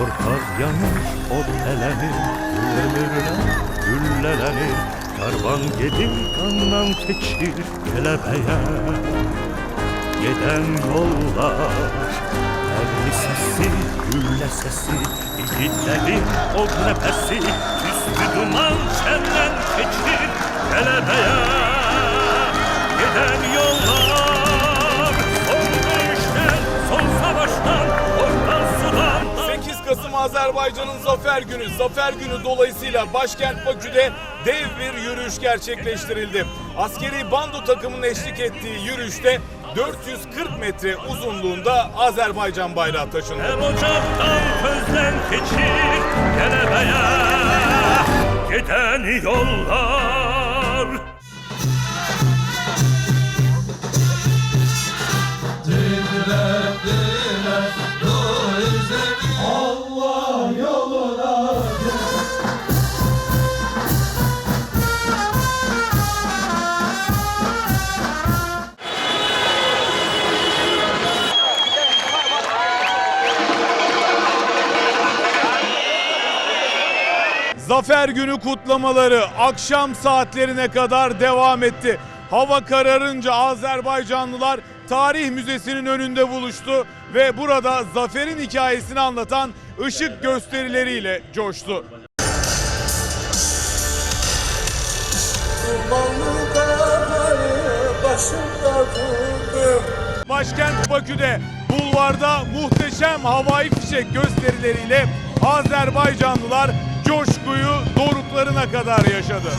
Orkaz yanır, ot elenir, güllenirler, güllenir. Karvan gelir, kandan keçir, kelebeğe. Giden yollar, Erli sesi, gülle sesi, yiğitlerin o nefesi, Tüslü duman çellen keçir, kelebeğe. Giden Azerbaycan'ın Zafer Günü. Zafer Günü dolayısıyla başkent Bakü'de dev bir yürüyüş gerçekleştirildi. Askeri bando takımının eşlik ettiği yürüyüşte 440 metre uzunluğunda Azerbaycan bayrağı taşındı. Hem ocaktan közden keçir kelebeğe Giden yollar Zafer Günü kutlamaları akşam saatlerine kadar devam etti. Hava kararınca Azerbaycanlılar Tarih Müzesi'nin önünde buluştu ve burada zaferin hikayesini anlatan ışık gösterileriyle coştu. Başkent Bakü'de bulvarda muhteşem havai fişek gösterileriyle Azerbaycanlılar coşkuyu doruklarına kadar yaşadı.